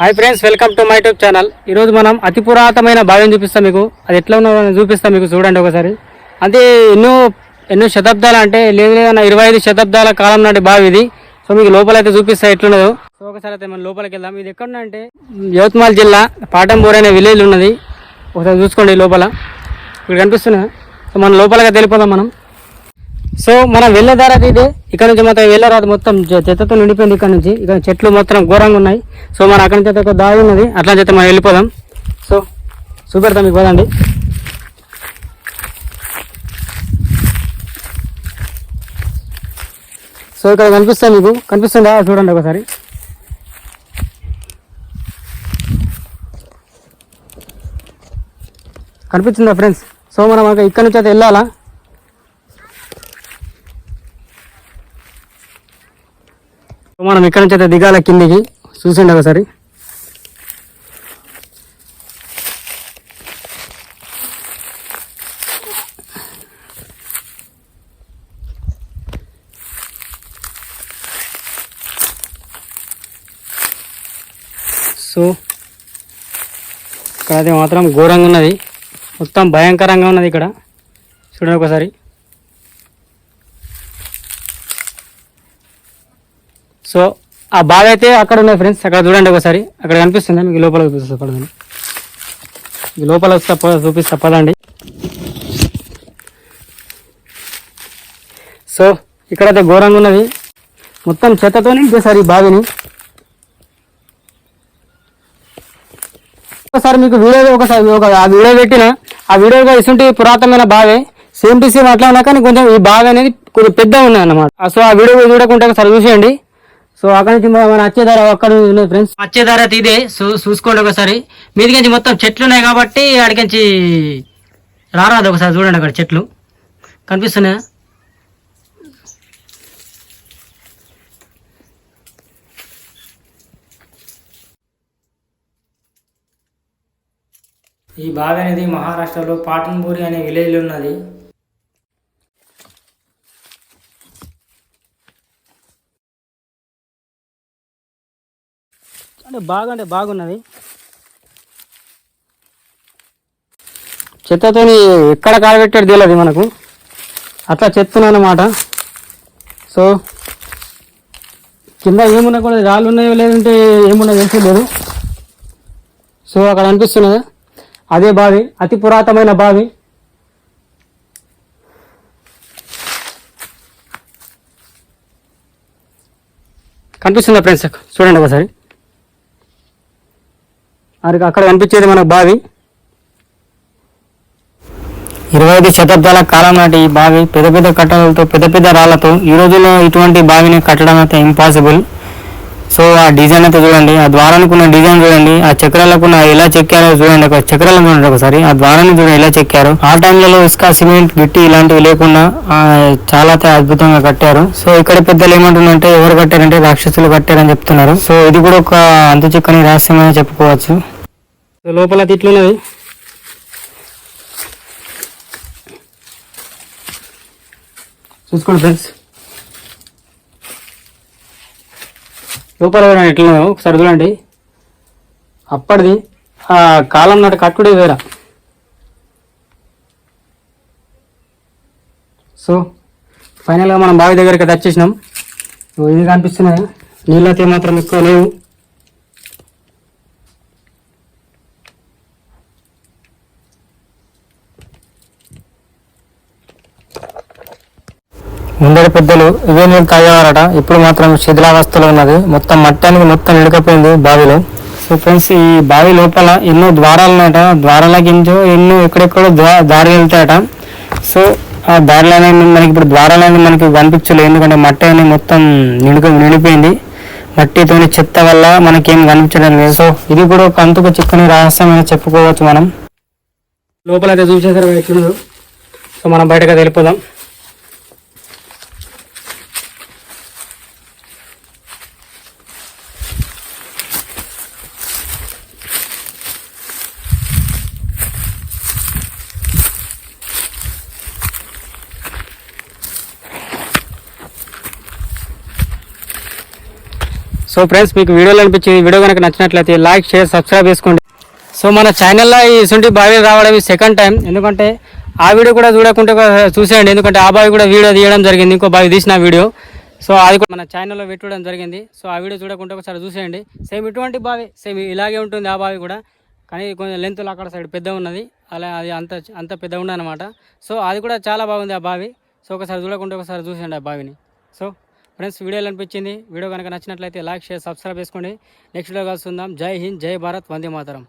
Hi friends welcome to my tube channel. ఈరోజు మనం అతి పురాతనమైన బావిని చూపిస్తాం మీకు. అది ఎట్లా ఉన్నదో చూపిస్తాం మీకు చూడండి ఒకసారి. అంటే ఎన్నో ఎన్నో శతాబ్దాలు అంటే లేదు లేదన్న ఇరవై ఐదు శతాబ్దాల కాలం నాటి బావి ఇది. సో మీకు లోపల అయితే చూపిస్తా ఎట్లున్నదో. సో ఒకసారి అయితే మనం లోపలికి వెళ్దాం. ఇది ఎక్కడ యవత్మాల్ జిల్లా పాటంపూర్ అనే విలేజ్ ఉన్నది. ఒకసారి చూసుకోండి లోపల. ఇక్కడ కనిపిస్తున్నా. సో మనం లోపలగా తెలిపోదాం మనం. సో మనం వెళ్ళే దారి ఇదే. ఇక్కడ నుంచి మొత్తం వెళ్ళరాదు మొత్తం చెత్తతో నిండిపోయింది ఇక్కడ నుంచి. ఇక్కడ చెట్లు మొత్తం ఘోరంగా ఉన్నాయి. సో మన అక్కడి నుంచి అయితే ఒక దారి ఉన్నది. అట్లా చేత మనం వెళ్ళిపోదాం. సో చూపెడతాం మీకు పోదండి. సో ఇక్కడ కనిపిస్తుంది మీకు. కనిపిస్తుందా? చూడండి ఒకసారి. కనిపిస్తుందా ఫ్రెండ్స్ సో మనం ఇక్కడ నుంచి అయితే వెళ్ళాలా సో మనం ఇక్కడ నుంచి అయితే దిగాల కిందికి? చూసిండి ఒకసారి. సో ఇక్కడ అది మాత్రం ఘోరంగా ఉన్నది. మొత్తం భయంకరంగా ఉన్నది ఇక్కడ. చూడండి ఒకసారి. సో ఆ బావి అయితే అక్కడ ఉన్నాయి ఫ్రెండ్స్. అక్కడ చూడండి ఒకసారి. అక్కడ కనిపిస్తుంది. మీకు లోపల చూపిస్తా పడదండి మీకు లోపల వస్తా చూపిస్తా పదండి. సో ఇక్కడైతే ఘోరంగా ఉన్నది. మొత్తం చెత్తతో నింపేశారు ఈ బావిని. ఒకసారి మీకు వీడియో ఒకసారి ఒక ఆ వీడియో పెట్టిన ఆ వీడియోగా ఇసుంటి పురాతనమైన బావి. సేమ్ టు సేమ్ అట్లా ఉన్నా కానీ కొంచెం ఈ బావి అనేది కొంచెం పెద్ద ఉన్నది అన్నమాట సో ఆ వీడియో చూడకుండా ఒకసారి చూసేయండి. సో అక్కడ నుంచి మన మన వచ్చేదార అక్కడ ఉన్నది ఫ్రెండ్స్ వచ్చేదార అయితే ఇదే. చూ చూసుకోండి ఒకసారి. మీదికించి మొత్తం చెట్లు ఉన్నాయి కాబట్టి ఆడికించి రారాదు ఒకసారి చూడండి అక్కడ చెట్లు. కనిపిస్తున్నాయా? ఈ బావి అనేది మహారాష్ట్రలో పాటన్పూరి అనే విలేజ్లో ఉన్నది. అంటే బాగా అంటే బాగున్నది. చెత్తతో ఎక్కడ కాలబెట్టాడు తెలియదు మనకు. అట్లా చెప్తున్నాను సో కింద ఏమున్నా కూడా రాళ్ళు ఉన్నాయో లేదంటే ఏమున్నా తెలిసలేదు సో అక్కడ అనిపిస్తున్నది. అదే బావి అతి పురాతనమైన బావి. కనిపిస్తుందా ఫ్రెండ్స్? చూడండి ఒకసారి. అది అక్కడ కనిపించేది మన బావి. ఇరవై ఐదు శతాబ్దాల కాలం నాటి ఈ బావి పెద్ద పెద్ద కట్టడాలతో పెద్ద పెద్ద రాళ్ళతో ఈ రోజుల్లో ఇటువంటి బావిని కట్టడం అయితే ఇంపాసిబుల్ సో ఆ డిజైన్ అయితే చూడండి ఆ ద్వారానికి ఉన్న డిజైన్ చూడండి ఆ చక్రాలకు ఉన్న ఎలా చెక్కారో చూడండి ఒక చక్రాలను చూడండి ఒకసారి. ఆ ద్వారాన్ని చూడండి ఎలా చెక్కారు. ఆ టైంలలో ఇసుక సిమెంట్ గిట్టి ఇలాంటివి లేకుండా చాలా అద్భుతంగా కట్టారు. సో ఇక్కడ పెద్దలు ఏమంటున్నారంటే ఎవరు కట్టారంటే రాక్షసులు కట్టారని చెప్తున్నారు. సో ఇది కూడా ఒక అంతు చిక్కని రహస్యం చెప్పుకోవచ్చు. లోపల తిట్లున్నది చూసుకోండి ఫ్రెండ్స్. లోపల కూడా ఎట్లున్నాయో ఒకసారి చూడండి అప్పటిది ఆ కాలం నాటి కట్టుడే వేరా. సో ఫైనల్గా మనం బావి దగ్గరికి అయితే వచ్చేసినాం ఇది కనిపిస్తున్నాయి? నీళ్ళు అయితే మాత్రం ఎక్కువ లేవు. ముందరి పెద్దలు ఇవే నీళ్ళు తాగేవారట. ఇప్పుడు మాత్రం శిథిలావస్థలో ఉన్నది. మొత్తం మట్టానికి మొత్తం నిడకపోయింది బావిలో. సో ఫ్రెండ్స్ ఈ బావి లోపల ఎన్నో ద్వారాలు ఉన్నాయట. ద్వారాల గింజో ఎన్నో ఎక్కడెక్కడో దారి వెళ్తాయట. సో ఆ దారిలో అనేది మనకి ఇప్పుడు ద్వారాలు అనేది మనకి కనిపించలేదు. ఎందుకంటే మట్టి అనేది మొత్తం నిండుక నిండిపోయింది. మట్టితోని చెత్త వల్ల మనకేం కనిపించడం లేదు. సో ఇది కూడా ఒక అంతుకు చిక్కని రహస్యం అని చెప్పుకోవచ్చు మనం. లోపల అయితే చూసేసారు ఎట్లుందో సో మనం బయటకు వెళ్ళిపోదాం. సో ఫ్రెండ్స్ మీకు వీడియోలో అనిపించింది వీడియో కనుక నచ్చినట్లయితే లైక్ షేర్ సబ్స్క్రైబ్ చేసుకోండి. సో మన ఛానల్లో ఈ ఇసుంటి బావి రావడం సెకండ్ టైం ఎందుకంటే ఆ వీడియో కూడా చూడకుండా చూసేయండి. ఎందుకంటే ఆ బావి కూడా వీడియో తీయడం జరిగింది. ఇంకో బావి తీసిన వీడియో. సో అది కూడా మన ఛానల్లో పెట్టడం జరిగింది. సో ఆ వీడియో చూడకుండా ఒకసారి చూసేయండి. సేమ్ ఇటువంటి బావి సేమ్ ఇలాగే ఉంటుంది ఆ బావి కూడా. కానీ కొంచెం లెంత్లో అక్కడ సైడ్ పెద్ద ఉన్నది. అలా అది అంత అంత పెద్ద ఉన్నదన్నమాట సో అది కూడా చాలా బాగుంది ఆ బావి. సో ఒకసారి చూడకుండా ఒకసారి చూసేయండి ఆ బావిని. సో ఫ్రెండ్స్ వీడియో అనిపించింది? వీడియో కనుక నచ్చినట్లయితే లైక్ షేర్ సబ్స్క్రైబ్ చేసుకోండి. నెక్స్ట్ వీడియో కలుసుకుందాం. జై హింద్ జై భారత్ వందే మాతరం.